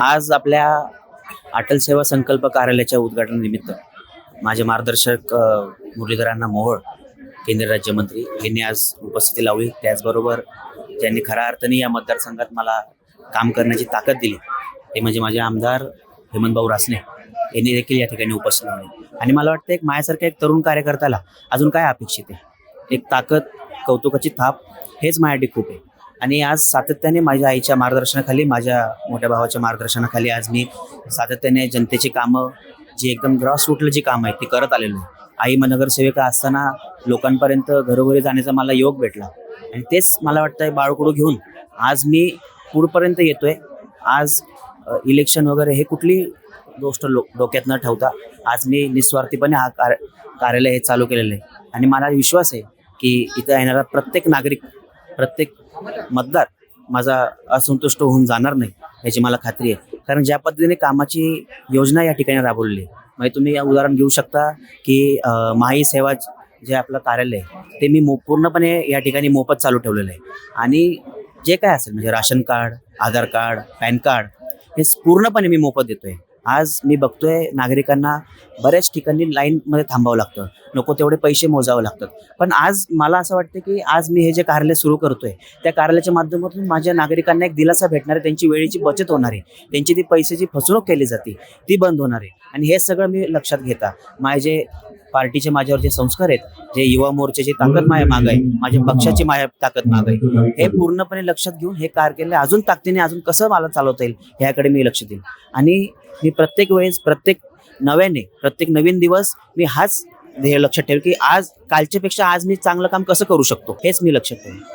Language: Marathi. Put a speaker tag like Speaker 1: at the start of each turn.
Speaker 1: आज आपल्या अटल सेवा संकल्प कार्यालयाच्या उद्घाटनानिमित्त माझे मार्गदर्शक मुरलीधरांना मोहोळ केंद्रीय राज्यमंत्री यांनी आज उपस्थिती लावली. त्याचबरोबर त्यांनी खऱ्या अर्थाने या मतदारसंघात मला काम करण्याची ताकद दिली. ते म्हणजे माझे आमदार हेमंतभाऊ रासने यांनी देखील या ठिकाणी उपस्थित लावली आणि मला वाटतं एक माझ्यासारख्या एक तरुण कार्यकर्त्याला अजून काय अपेक्षित आहे? एक ताकद कौतुकाची थाप हेच माझ्यासाठी खूप आहे. आणि आज सातत्याने माझ्या आईच्या मार्गदर्शनाखाली माझ्या मोठ्या भावाच्या मार्गदर्शनाखाली आज मी सातत्याने जनतेची कामं जी एकदम ग्रासरूटला जी कामं आहेत ती करत आलेलो आहे. आई म नगरसेविका असताना लोकांपर्यंत घरोघरी जाण्याचा मला योग भेटला. आणि तेच मला वाटतं बाळकडू घेऊन आज मी पुढपर्यंत येतोय. आज इलेक्शन वगैरे हे कुठली गोष्ट लो डोक्यात न ठेवता आज मी निस्वार्थीपणे हा कार कार्यालय हे चालू केलेलं आहे. आणि मला विश्वास आहे की इथं येणारा प्रत्येक नागरिक प्रत्येक मतदार माझा असंतुष्ट होऊन जाणार नाही याची मला खात्री आहे. कारण ज्या पद्धतीने कामाची योजना या ठिकाणी राबवलेली आहे म्हणजे तुम्ही या उदाहरण घेऊ शकता की माही सेवा जे आपलं कार्यालय आहे ते मी मो पूर्णपणे या ठिकाणी मोफत चालू ठेवलेलं आहे. आणि जे काय असेल म्हणजे ration card Aadhaar card PAN card हे पूर्णपणे मी मोफत देतो आहे आज मी बघतोय नागरिकांना बऱ्याच ठिकाणी लाईनमध्ये थांबावं लागतं. नको तेवढे पैसे मोजावं लागतात. पण आज मला असं वाटतं की आज मी हे जे कार्यालय सुरू करतोय त्या कार्यालयाच्या माध्यमातून माझ्या नागरिकांना एक दिलासा भेटणार आहे. त्यांची वेळेची बचत होणार आहे. त्यांची ती पैशाची फसवणूक केली जाते ती बंद होणार आहे. आणि हे सगळं मी लक्षात घेता. माझे पार्टीचे माझ्यावर जे संस्कार आहेत जे युवा मोर्चाची ताकद माझ्या माग आहे माझ्या पक्षाची माझ्या ताकद माग आहे हे पूर्णपणे लक्षात घेऊन हे कार्यालय अजून ताकदीने अजून कसं मला चालवता येईल ह्याकडे मी लक्ष देईल आणि मी प्रत्येक वेळेस प्रत्येक नव्याने प्रत्येक नवीन दिवस मी हाच ध्येय लक्षात ठेवेल की आज कालच्यापेक्षा आज मी चांगलं काम कसं करू शकतो हेच मी लक्षात ठेवेन.